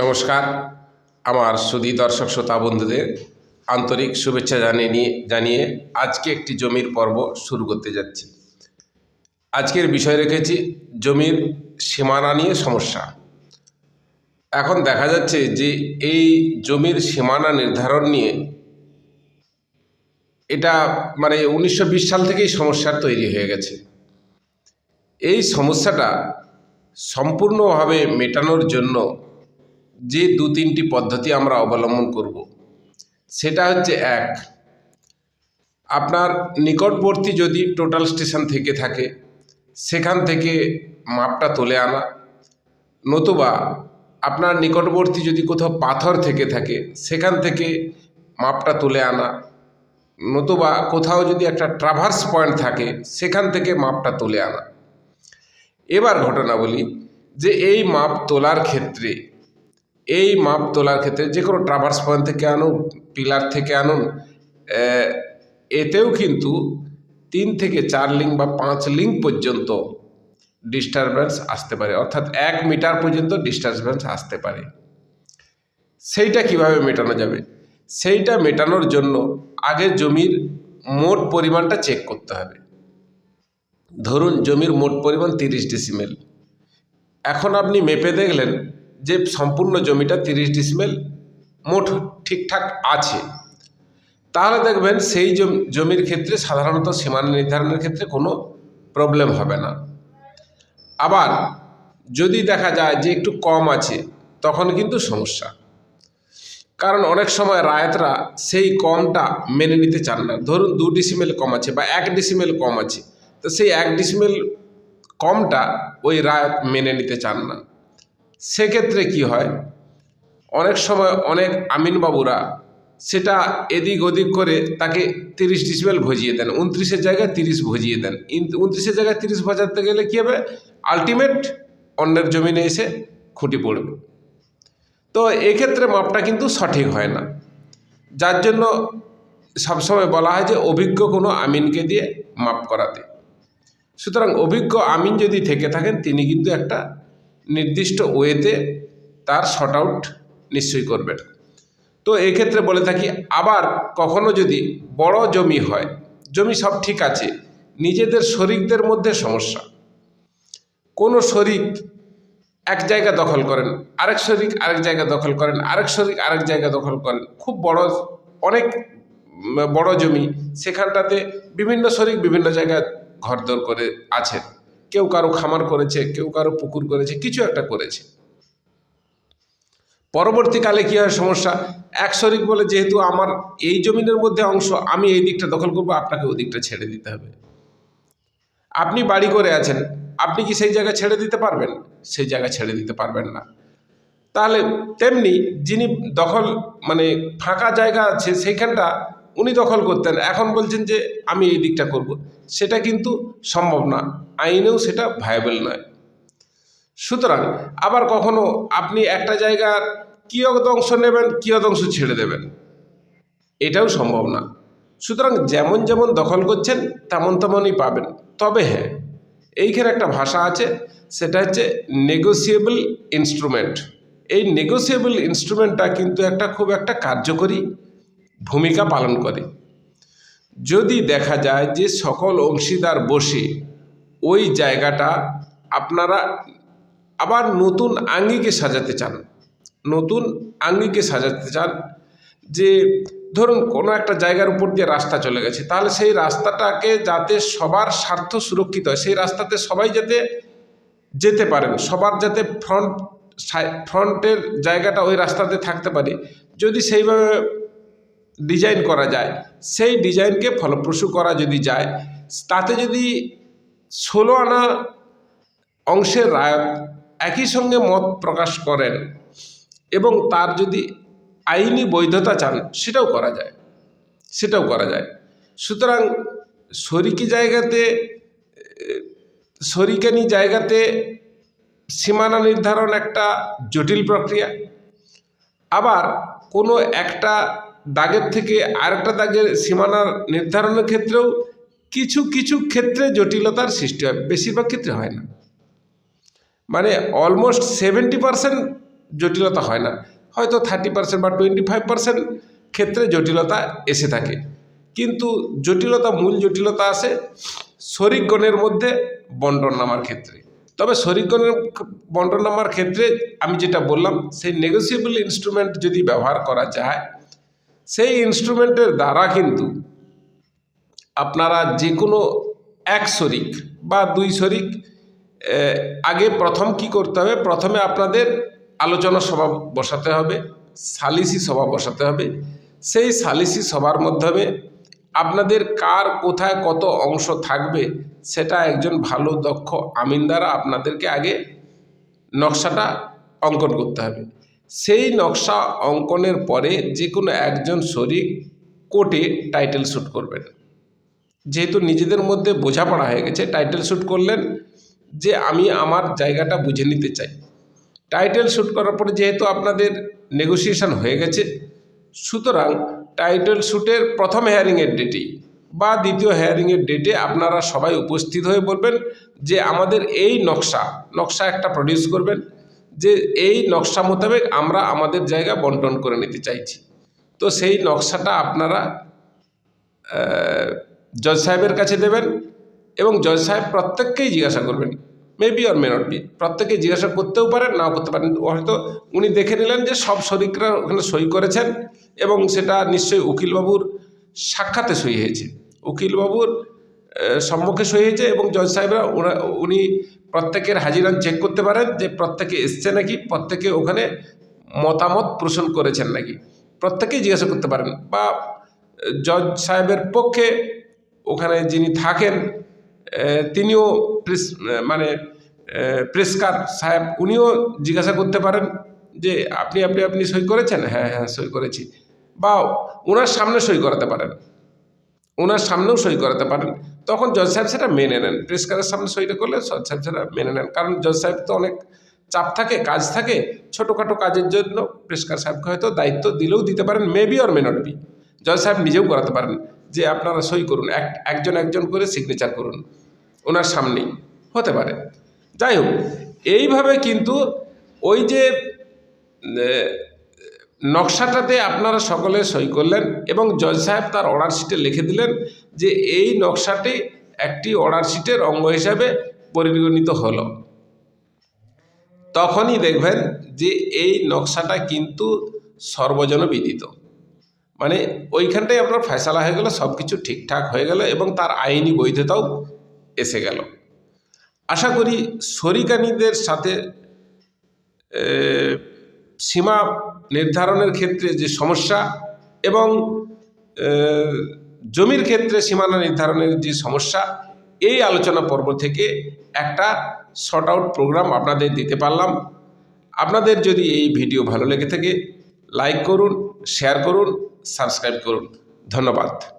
নমস্কার। আমার সুদী দর্শক শ্রোতা বন্ধুদের আন্তরিক শুভেচ্ছা জানিয়ে নিয়ে, জানিয়ে আজকে একটি জমির পর্ব শুরু করতে যাচ্ছি। আজকের বিষয় রেখেছি জমির সীমানা নিয়ে সমস্যা। এখন দেখা যাচ্ছে যে এই জমির সীমানা নির্ধারণ নিয়ে এটা মানে উনিশশো বিশ সাল থেকেই সমস্যার তৈরি হয়ে গেছে। এই সমস্যাটা সম্পূর্ণভাবে মেটানোর জন্য যে দু তিনটি পদ্ধতি আমরা অবলম্বন করব। সেটা হচ্ছে এক, আপনার নিকটবর্তী যদি টোটাল স্টেশন থেকে থাকে, সেখান থেকে মাপটা তুলে আনা। নতুবা আপনার নিকটবর্তী যদি কোথাও পাথর থেকে থাকে, সেখান থেকে মাপটা তুলে আনা। নতুবা কোথাও যদি একটা ট্রাভার্স পয়েন্ট থাকে, সেখান থেকে মাপটা তুলে আনা। এবার ঘটনা বলি যে এই মাপ তোলার ক্ষেত্রে এই মাপ তোলার ক্ষেত্রে যে কোনো ট্রাভার্স পয়েন্ট থেকে আনুন পিলার থেকে আনুন এতেও কিন্তু তিন থেকে চার লিঙ্ক বা পাঁচ লিঙ্ক পর্যন্ত ডিস্টারবেন্স আসতে পারে। অর্থাৎ এক মিটার পর্যন্ত ডিস্টারবেন্স আসতে পারে। সেইটা কীভাবে মেটানো যাবে? সেইটা মেটানোর জন্য আগে জমির মোট পরিমাণটা চেক করতে হবে। ধরুন জমির মোট পরিমাণ তিরিশ ডিসিমেল এখন আপনি মেপে দেখলেন যে সম্পূর্ণ জমিটা তিরিশ ডিসমেল মোট ঠিকঠাক আছে। তাহলে দেখবেন সেই জমির ক্ষেত্রে সাধারণত সীমানা নির্ধারণের ক্ষেত্রে কোনো প্রবলেম হবে না। আবার যদি দেখা যায় যে একটু কম আছে, তখন কিন্তু সমস্যা। কারণ অনেক সময় রায়তরা সেই কমটা মেনে নিতে চান না। ধরুন দু ডিসিমেল কম আছে বা এক ডিসিমেল কম আছে, তো সেই এক ডিসিমেল কমটা ওই রায়ত মেনে নিতে চান না। সেক্ষেত্রে কি হয়? অনেক সময় অনেক আমিনবাবুরা সেটা এদিক ওদিক করে তাকে তিরিশ ডিসমেল ভজিয়ে দেন, উনত্রিশের জায়গায় তিরিশ ভজিয়ে দেন। উনত্রিশের জায়গায় তিরিশ ভজাতে গেলে কী হবে? আলটিমেট অন্যের জমিনে এসে খুঁটি পড়বে। তো এক্ষেত্রে মাপটা কিন্তু সঠিক হয় না। যার জন্য সবসময় বলা হয় যে, অভিজ্ঞ কোনো আমিনকে দিয়ে মাপ করাতে। সুতরাং অভিজ্ঞ আমিন যদি থেকে থাকেন, তিনি কিন্তু একটা নির্দিষ্ট ওয়েতে তার শর্ট আউট নিশ্চয়ই করবেন তো এক্ষেত্রে বলে থাকি, আবার কখনো যদি বড় জমি হয়, জমি সব ঠিক আছে, নিজেদের শরিকদের মধ্যে সমস্যা। কোনো শরিক এক জায়গা দখল করেন, আরেক শরিক আরেক জায়গা দখল করেন, আরেক শরিক আরেক জায়গা দখল করেন, খুব বড়, অনেক বড় জমি, সেখানটাতে বিভিন্ন শরিক বিভিন্ন জায়গায় ঘরদোর করে আছেন। কেউ কারও খামার করেছে, কেউ কারও পুকুর করেছে, কিছু একটা করেছে। পরবর্তীকালে কী হয় সমস্যা? এক শরিক বলে যেহেতু আমার এই জমিনের মধ্যে অংশ, আমি এই দিকটা দখল করব, আপনাকে ওই দিকটা ছেড়ে দিতে হবে। আপনি বাড়ি করে আছেন, আপনি কি সেই জায়গা ছেড়ে দিতে পারবেন? সেই জায়গা ছেড়ে দিতে পারবেন না। তাহলে তেমনি যিনি দখল মানে ফাঁকা জায়গা আছে, সেইখানটা উনি দখল করতেন। এখন বলছেন যে, আমি এই দিকটা করব। সেটা কিন্তু সম্ভব না। আইনেও সেটা ভায়াবল নয়। সুতরাং আবার কখনো আপনি একটা জায়গার কিয়ত অংশ নেবেন কিয়ত অংশ ছেড়ে দেবেন, এটাও সম্ভব না। সুতরাং যেমন যেমন দখল করছেন, তেমন তেমনই পাবেন। তবে হ্যাঁ এইখানে একটা ভাষা আছে, সেটা হচ্ছে নেগোসিয়েবল ইনস্ট্রুমেন্ট এই নেগোসিয়েবল ইনস্ট্রুমেন্টটা কিন্তু একটা খুব একটা কার্যকরী ভূমিকা পালন করে। যদি দেখা যায় যে সকল অংশীদার বসে ওই জায়গাটা আপনারা আবার নতুন আঙ্গিকে সাজাতে চান, নতুন আঙ্গিকে সাজাতে চান যে ধরুন কোনো একটা জায়গার উপর দিয়ে রাস্তা চলে গেছে, তাহলে সেই রাস্তাটাকে যাতে সবার স্বার্থ সুরক্ষিত হয়, সেই রাস্তাতে সবাই যাতে যেতে পারেন, সবার যাতে ফ্রন্ট ফ্রন্টের জায়গাটা ওই রাস্তাতে থাকতে পারে। যদি সেইভাবে ডিজাইন করা যায়। সেই ডিজাইনকে ফলপ্রসূ করা যদি যায়, তাতে যদি ষোলো আনা অংশের রায় একই সঙ্গে মত প্রকাশ করেন এবং তার যদি আইনি বৈধতা চান, সেটাও করা যায়। সেটাও করা যায়। সুতরাং শরিকি জায়গাতে শরিকানি জায়গাতে সীমানা নির্ধারণ একটা জটিল প্রক্রিয়া। আবার কোনো একটা দাগের থেকে আরেকটা দাগের সীমানা নির্ধারণের ক্ষেত্রেও কিছু কিছু ক্ষেত্রে জটিলতার সৃষ্টি হয়, বেশিরভাগ ক্ষেত্রে হয় না। মানে অলমোস্ট সেভেন্টি পারসেন্ট জটিলতা হয় না। হয়তো থার্টি পার্সেন্ট বা টোয়েন্টি ফাইভ পার্সেন্ট ক্ষেত্রে জটিলতা এসে থাকে। কিন্তু জটিলতা, মূল জটিলতা আসে শরিকগণের মধ্যে বন্টন নামার ক্ষেত্রে। তবে শরিকগণের বন্টন নামার ক্ষেত্রে আমি যেটা বললাম, সেই নেগোসিয়েবল ইনস্ট্রুমেন্ট যদি ব্যবহার করা যায় সেই ইনস্ট্রুমেন্টের দ্বারা কিন্তু আপনারা যে কোনো এক শরিক বা দুই শরিক আগে প্রথম কি করতে হবে? প্রথমে আপনাদের আলোচনা সভা বসাতে হবে, সালিসি সভা বসাতে হবে। সেই সালিসি সভার মাধ্যমে আপনাদের কার কোথায় কত অংশ থাকবে, সেটা একজন ভালো, দক্ষ আমিন দ্বারা আপনাদেরকে আগে নকশাটা অঙ্কন করতে হবে। সেই নকশা অঙ্কনের পরে যে কোনো একজন শরিক কোর্টে টাইটেল শ্যুট করবেন। যেহেতু নিজেদের মধ্যে বোঝাপড়া হয়ে গেছে টাইটেল শ্যুট করলেন যে আমি আমার জায়গাটা বুঝে নিতে চাই। টাইটেল শ্যুট করার পরে যেহেতু আপনাদের নেগোসিয়েশন হয়ে গেছে, সুতরাং টাইটেল শ্যুটের প্রথম হেয়ারিংয়ের ডেটেই বা দ্বিতীয় হেয়ারিংয়ের ডেটে আপনারা সবাই উপস্থিত হয়ে বলবেন যে আমাদের এই নকশা নকশা একটা প্রডিউস করবেন। যে এই নকশা মোতাবেক আমরা আমাদের জায়গা বন্টন করে নিতে চাইছি। তো সেই নকশাটা আপনারা জজ সাহেবের কাছে দেবেন এবং জজ সাহেব প্রত্যেককেই জিজ্ঞাসা করবেন maybe or may not be প্রত্যেকে জিজ্ঞাসা করতেও পারেন, নাও করতে পারেন। হয়তো উনি দেখে নিলেন যে সব শরিকরা ওখানে সই করেছেন এবং সেটা নিশ্চয়ই উকিলবাবুর সাক্ষাতে সই হয়েছে। উকিলবাবুর সম্মুখে সই হয়েছে এবং জজ সাহেবরা উনি প্রত্যেকের হাজিরান চেক করতে পারেন যে প্রত্যেকে এসছে নাকি, প্রত্যেকে ওখানে মতামত পোষণ করেছেন নাকি। প্রত্যেকেই জিজ্ঞাসা করতে পারেন বা জজ সাহেবের পক্ষে ওখানে যিনি থাকেন তিনিও প্রেস মানে প্রেসকার সাহেব, উনিও জিজ্ঞাসা করতে পারেন যে আপনি আপনি আপনি সই করেছেন? হ্যাঁ হ্যাঁ সই করেছি। বা ওনার সামনে সই করাতে পারেন। ওনার সামনেও সই করাতে পারেন। তখন জজ সাহেব সেটা মেনে নেন। প্রেসকারের সামনে সইটা করলে জজ সাহেব সেটা মেনে নেন। কারণ জজ সাহেব তো অনেক চাপ থাকে, কাজ থাকে। ছোটোখাটো কাজের জন্য প্রেসকার সাহেবকে হয়তো দায়িত্ব দিলেও দিতে পারেন maybe or may not be জজ সাহেব নিজেও করাতে পারেন যে আপনারা সই করুন, এক, একজন একজন করে সিগনেচার করুন। ওনার সামনেই হতে পারে। যাই হোক, এইভাবে কিন্তু ওই যে নকশাটাতে আপনারা সকলে সই করলেন এবং জজ সাহেব তার অর্ডার শিটে লিখে দিলেন যে এই নকশাটি একটি অর্ডার শিটের অঙ্গ হিসাবে পরিগণিত হলো। তখনই দেখবেন যে এই নকশাটা কিন্তু সর্বজন বিদিত মানে ওইখানটাই আপনার ফয়সালা হয়ে গেল সব কিছু ঠিকঠাক হয়ে গেল এবং তার আইনি বৈধতাও এসে গেল। আশা করি শরিকানীদের সাথে সীমা নির্ধারণের ক্ষেত্রে যে সমস্যা এবং জমির ক্ষেত্রে সীমানা নির্ধারণের যে সমস্যা, এই আলোচনা পর্ব থেকে একটা শর্ট আউট প্রোগ্রাম আপনাদের দিতে পারলাম। আপনাদের যদি এই ভিডিও ভালো লেগে থাকে লাইক করুন শেয়ার করুন সাবস্ক্রাইব করুন। ধন্যবাদ।